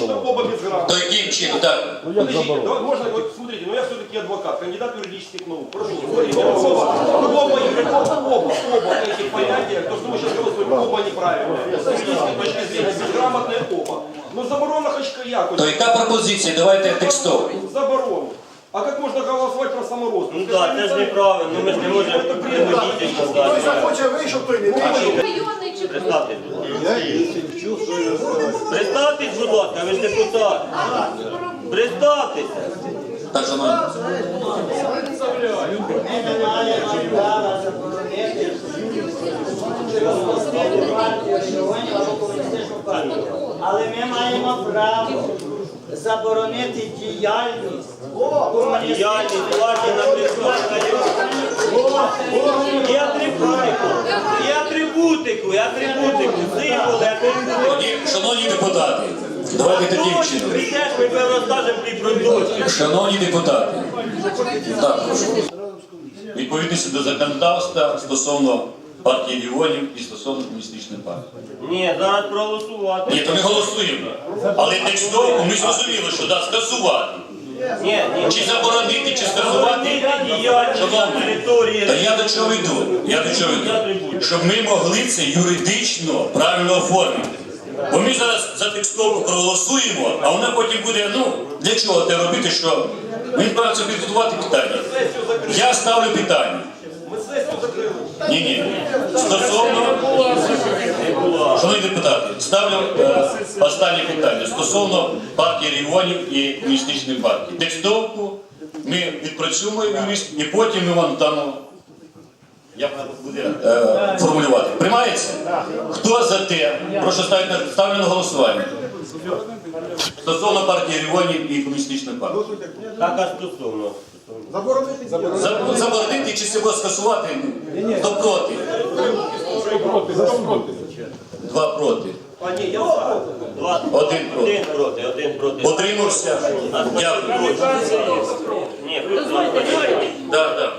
что оба без грамоты. То яким чином? Так. Ну як Подождите, заборонено? давай, можно, вот смотрите, ну я все-таки адвокат, кандидат юридических наук. Прошу, смотрите, оба, оба, оба, оба, оба этих понятия, то, что мы сейчас голосуем, оба неправильные. С юридической точки зрения, безграмотные оба. Ну заборона хоч як. То яка пропозиція? Давайте текстово. Заборону. А как можно голосовать про саморозпуск? Ну так, це ж неправильно, ми ж не можемо принудительно Хто дати. захоче вийшов, той не вийшов. Районний чи Представтесь, будь ласка. Представтесь, будь ласка, ви ж депутат. Представтеся. Так, шановні. Але ми маємо право заборонити діяльність Діяльність ваші на території І атрибутику, і атрибутику, символи, атрибутику. Тоді, шановні депутати, давайте таким чином. теж ми розкажемо ті продукти. Шановні депутати, так, прошу. Відповідності до законодавства стосовно партії регіонів і стосовно комуністичної партії. Ні, зараз проголосувати. Ні, то ми голосуємо. Але текстово ми зрозуміли, що да, скасувати. Ні, ні. Чи заборонити, чи скасувати. Діяльність Шановні, території. та я до чого йду? Я до чого йду? Щоб ми могли це юридично правильно оформити. Бо ми зараз за текстовку проголосуємо, а вона потім буде, ну, для чого те робити, що ми маємо це підготувати питання. Я ставлю питання. Ні, ні. Стосовно, шановні депутати, ставлю е, останнє питання стосовно партії регіонів і комуністичної партії. Текстовку ми відпрацюємо юрист, і потім ми вам дамо. Як буде е, формулювати? Приймається? Хто за те? Прошу ставити ставлю на голосування. Стосовно партії регіонів і комуністичної партії. Так, а стосовно. Заборонити Заборонити чи себе скасувати? Хто проти? Два проти. А, не, я за. Два. Один проти. Один проти, один проти. Отримався. Дякую. Ні, ви за. Да, да.